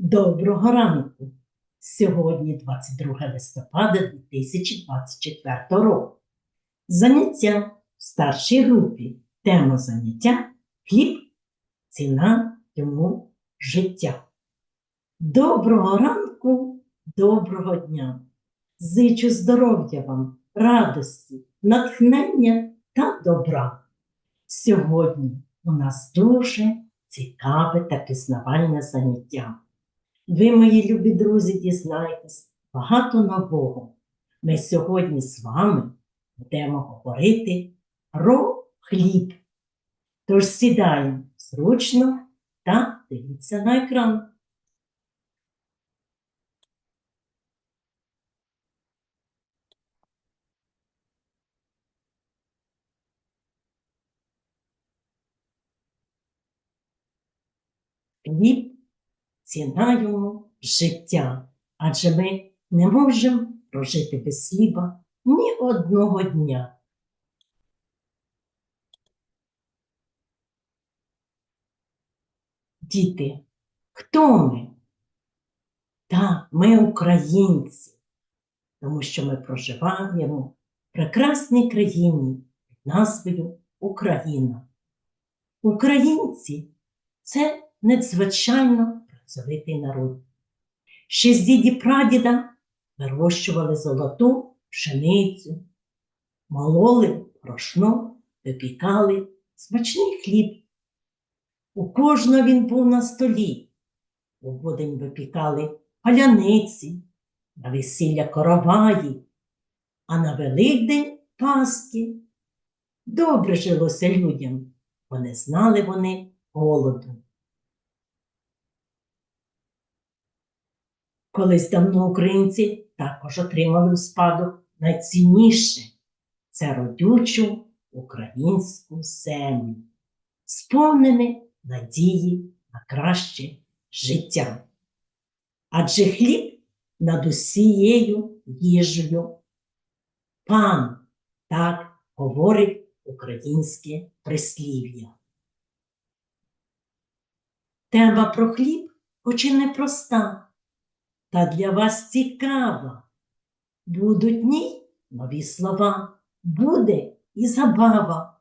Доброго ранку! Сьогодні 22 листопада 2024 року. Заняття в старшій групі. Тема заняття хліб, ціна йому життя. Доброго ранку, доброго дня! Зичу здоров'я вам, радості, натхнення та добра. Сьогодні у нас дуже цікаве та пізнавальне заняття. Ви, мої любі друзі, дізнаєтесь багато нового. Ми сьогодні з вами будемо говорити про хліб. Тож сідаємо зручно та дивіться на екран. Хліб ціна йому життя, адже ми не можемо прожити без хліба ні одного дня. Діти, хто ми? Так, ми українці, тому що ми проживаємо в прекрасній країні під назвою Україна. Українці це надзвичайно працьовитий народ. Ще з діді прадіда вирощували золоту пшеницю, мололи порошно, випікали смачний хліб. У кожного він був на столі. У будень випікали паляниці, на весілля короваї, а на Великдень Пасхи. Добре жилося людям, бо не знали вони голоду. Колись давно українці також отримали у спадок найцінніше це родючу українську землю, сповнене надії на краще життя. Адже хліб над усією їжею. Пан так говорить українське прислів'я. Тема про хліб хоч і непроста, та для вас цікава. Будуть в ній нові слова, буде і забава.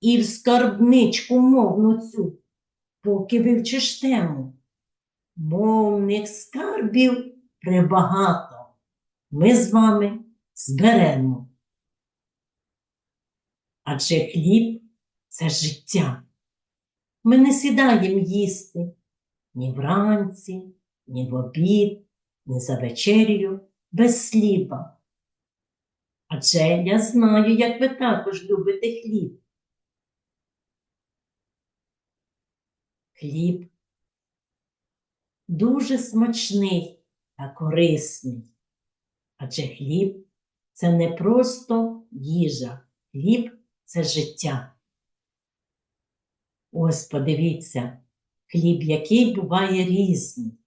І в скарбничку мовну цю, поки вивчиш тему. Мовних скарбів прибагато. Ми з вами зберемо. Адже хліб це життя. Ми не сідаємо їсти ні вранці, ні в обід, ні за вечерю без хліба. Адже я знаю, як ви також любите хліб. Хліб дуже смачний та корисний. Адже хліб це не просто їжа, хліб це життя. Ось подивіться, хліб, який буває різний.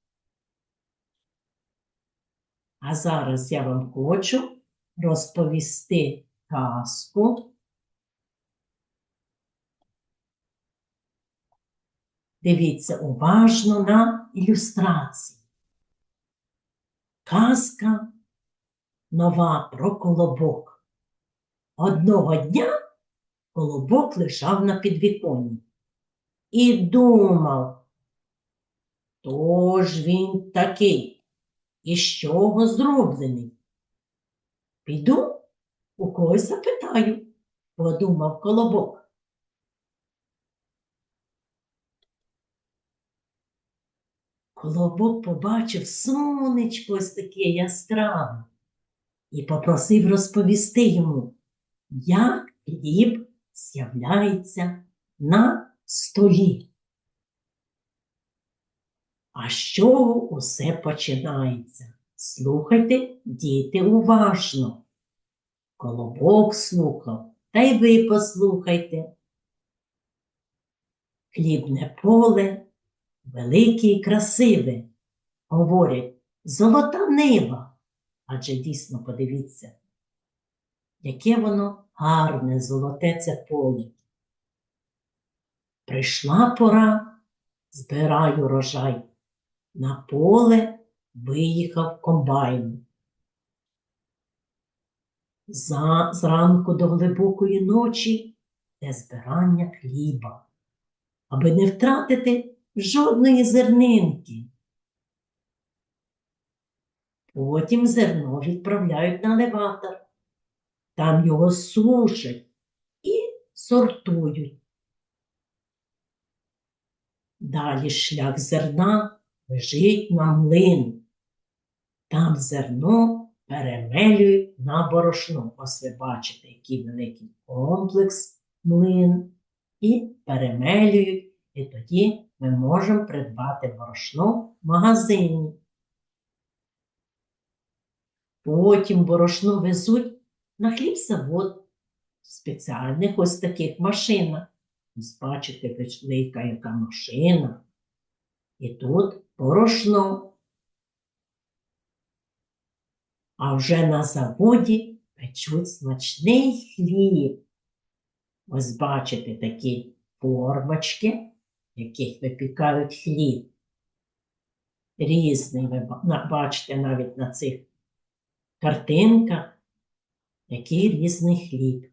А зараз я вам хочу розповісти казку. Дивіться уважно на ілюстрації. Казка нова про колобок. Одного дня колобок лежав на підвіконні і думав, хто ж він такий, і з чого зроблений? Піду у когось запитаю, подумав колобок. Колобок побачив сонечко ось таке яскраве і попросив розповісти йому, як хліб з'являється на столі. А з чого усе починається? Слухайте, діти, уважно. Колобок слухав, та й ви послухайте. Хлібне поле велике і красиве, говорять, золота нива. Адже дійсно подивіться, яке воно гарне, золоте це поле. Прийшла пора, збираю урожай. На поле виїхав комбайн. За, зранку до глибокої ночі те збирання хліба, аби не втратити жодної зернинки. Потім зерно відправляють на леватор. Там його сушать і сортують. Далі шлях зерна лежить на млин. Там зерно перемелюють на борошно. Ось ви бачите, який великий комплекс млин. І перемелюють, і тоді ми можемо придбати борошно в магазині. Потім борошно везуть на хлібзавод в спеціальних ось таких машинах. Ось бачите, велика яка машина. І тут борошно. А вже на заводі печуть смачний хліб. Ось бачите такі формочки, в яких випікають хліб. Різний, ви бачите навіть на цих картинках, який різний хліб.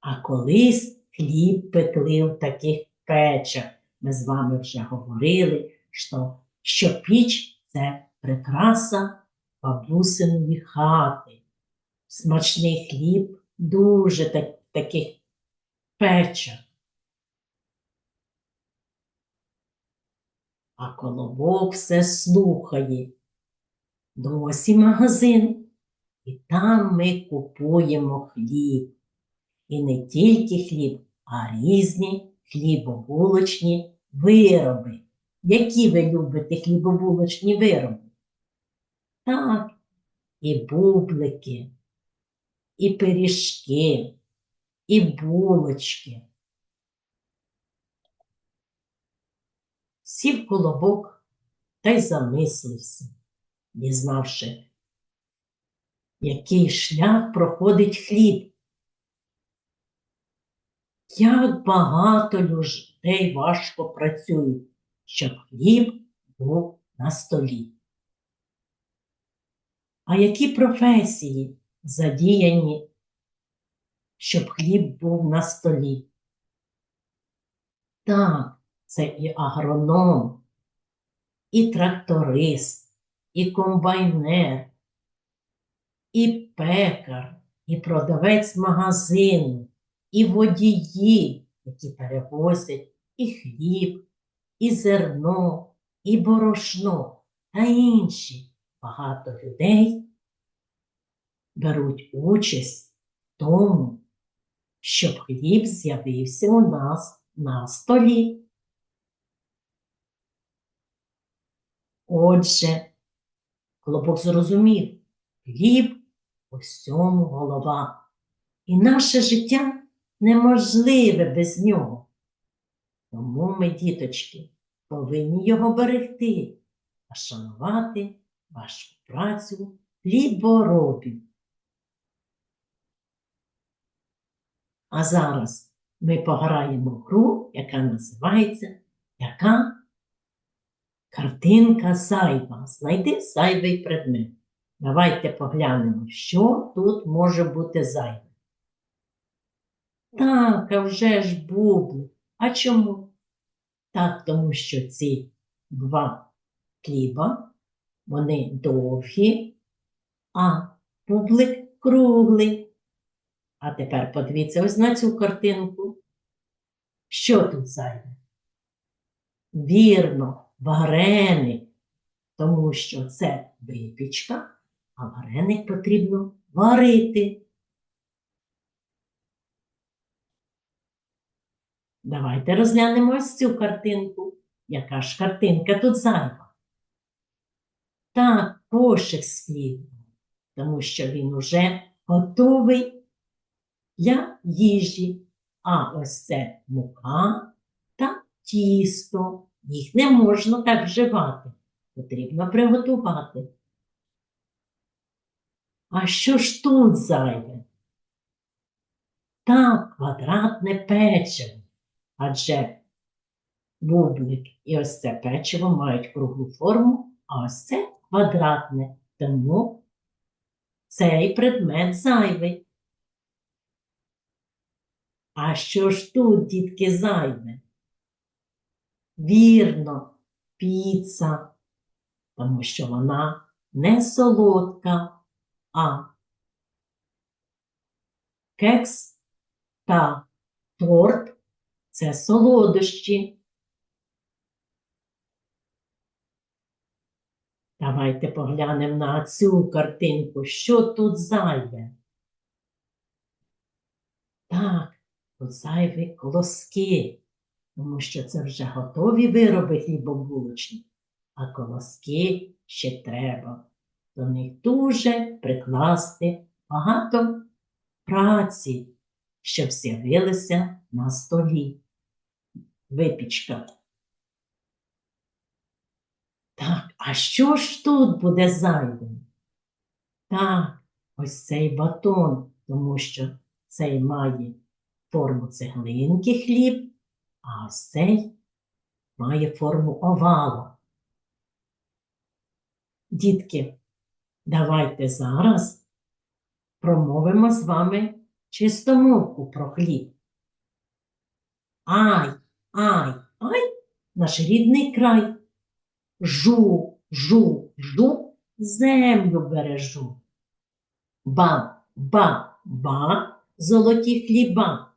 А колись хліб пекли в таких печах. Ми з вами вже говорили, що, що піч це прикраса бабусиної хати. Смачний хліб дуже так, таких печах. А колобок все слухає. Досі магазин, і там ми купуємо хліб. І не тільки хліб, а різні хлібобулочні вироби. Які ви любите хлібобулочні вироби? Так, і бублики, і пиріжки, і булочки. Сів колобок та й замислився, дізнавши, який шлях проходить хліб. Як багато людей важко працюють, щоб хліб був на столі. А які професії задіяні, щоб хліб був на столі? Так, це і агроном, і тракторист, і комбайнер, і пекар, і продавець магазину, і водії, які перевозять і хліб, і зерно, і борошно та інші багато людей беруть участь в тому, щоб хліб з'явився у нас на столі. Отже, Колобок зрозумів, хліб у всьому голова, і наше життя неможливе без нього. Тому ми, діточки, повинні його берегти та шанувати вашу працю хліборобів. А зараз ми пограємо гру, яка називається Яка картинка зайва. Знайди зайвий предмет. Давайте поглянемо, що тут може бути зайве. Так, а вже ж бублик. А чому? Так, тому що ці два хліба, вони довгі, а бублик круглий. А тепер подивіться ось на цю картинку. Що тут зайве? Вірно, вареник, тому що це випічка, а вареник потрібно варити. Давайте розглянемо ось цю картинку. Яка ж картинка тут зайва? Так, кошик з хлібом, тому що він уже готовий для їжі. А ось це мука та тісто. Їх не можна так вживати. Потрібно приготувати. А що ж тут зайве? Так, квадратне печиво. Адже бублик і ось це печиво мають круглу форму, а ось це квадратне. Тому цей предмет зайвий. А що ж тут, дітки, зайве? Вірно, піца, тому що вона не солодка, а кекс та торт це солодощі. Давайте поглянемо на цю картинку, що тут зайве. Так, тут зайві колоски, тому що це вже готові вироби хлібобулочні, а колоски ще треба. До них дуже прикласти багато праці, щоб з'явилися на столі. Випічка. Так, а що ж тут буде зайвим? Так, ось цей батон, тому що цей має форму цеглинки хліб, а ось цей має форму овала. Дітки, давайте зараз промовимо з вами чистомовку про хліб. Ай, ай, ай, наш рідний край. Жу, жу, жу, землю бережу. Ба, ба, ба, золоті хліба.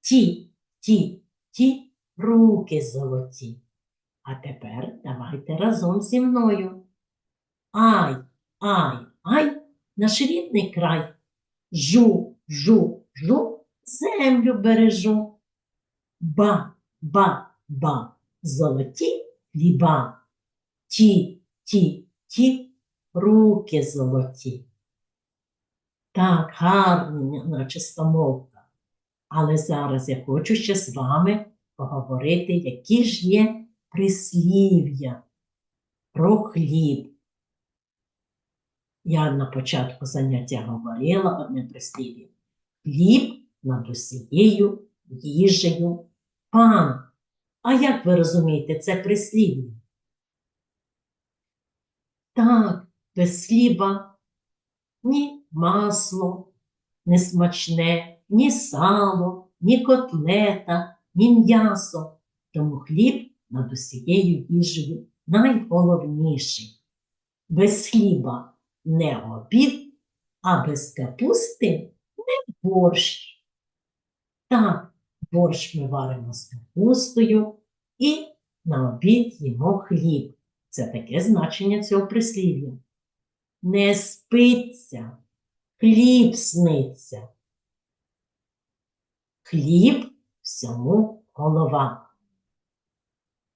Ті, ті, ті, руки золоті. А тепер давайте разом зі мною. Ай, ай, ай, наш рідний край. Жу, жу, жу, землю бережу. Ба, ба, ба, золоті хліба. Ті, ті, ті, руки золоті. Так, гарна наче стомовка. Але зараз я хочу ще з вами поговорити, які ж є прислів'я про хліб. Я на початку заняття говорила одне прислів'я. Хліб над усією їжею пан. А як ви розумієте це прислів'я? Так, без хліба ні масло не смачне, ні сало, ні котлета, ні м'ясо. Тому хліб над усією їжею найголовніший. Без хліба не обід, а без капусти не борщ. Так, борщ ми варимо з капустою і на обід їмо хліб. Це таке значення цього прислів'я. Не спиться, хліб сниться. Хліб всьому голова.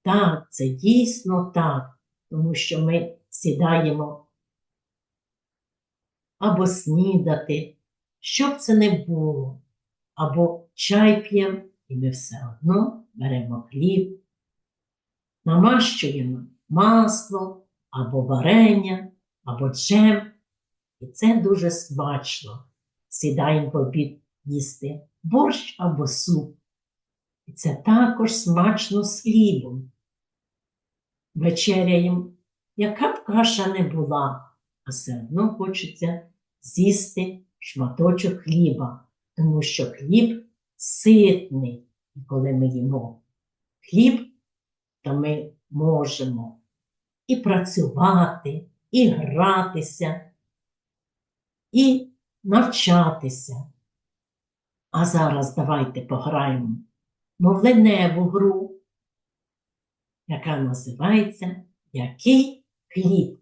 Так, це дійсно так, тому що ми сідаємо або снідати, що б це не було, або чай п'ємо, і ми все одно беремо хліб, намащуємо масло, або варення, або джем. І це дуже смачно. Сідаємо в обід їсти борщ або суп. І це також смачно з хлібом. Вечеряємо, яка б каша не була, а все одно хочеться з'їсти шматочок хліба, тому що хліб ситний. І коли ми їмо хліб, то ми можемо і працювати, і гратися, і навчатися. А зараз давайте пограємо мовленеву гру, яка називається Який хліб?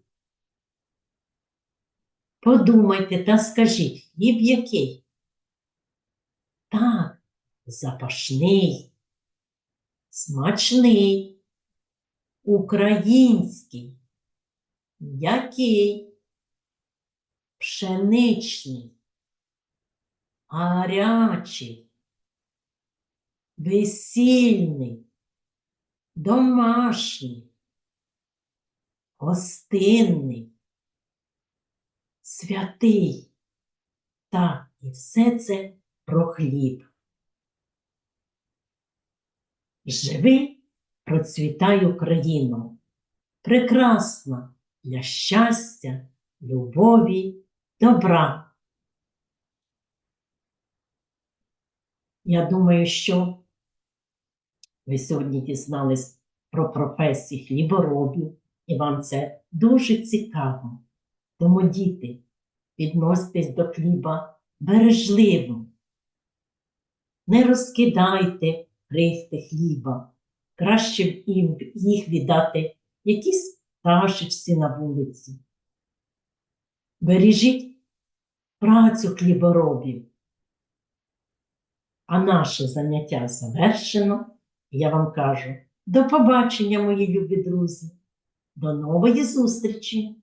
Подумайте та скажіть, хліб який? Так, запашний, смачний, український, який, пшеничний, гарячий, весільний, домашній, гостинний, святий. Так, і все це про хліб. Живи Процвітай Україно, прекрасна для щастя, любові, добра. Я думаю, що ви сьогодні дізнались про професії хліборобів, і вам це дуже цікаво. Тому, діти, відноситесь до хліба бережливо. Не розкидайте крихти хліба, краще б їх віддати якійсь пташечці на вулиці. Бережіть працю хліборобів. А наше заняття завершено. Я вам кажу до побачення, мої любі друзі, до нової зустрічі!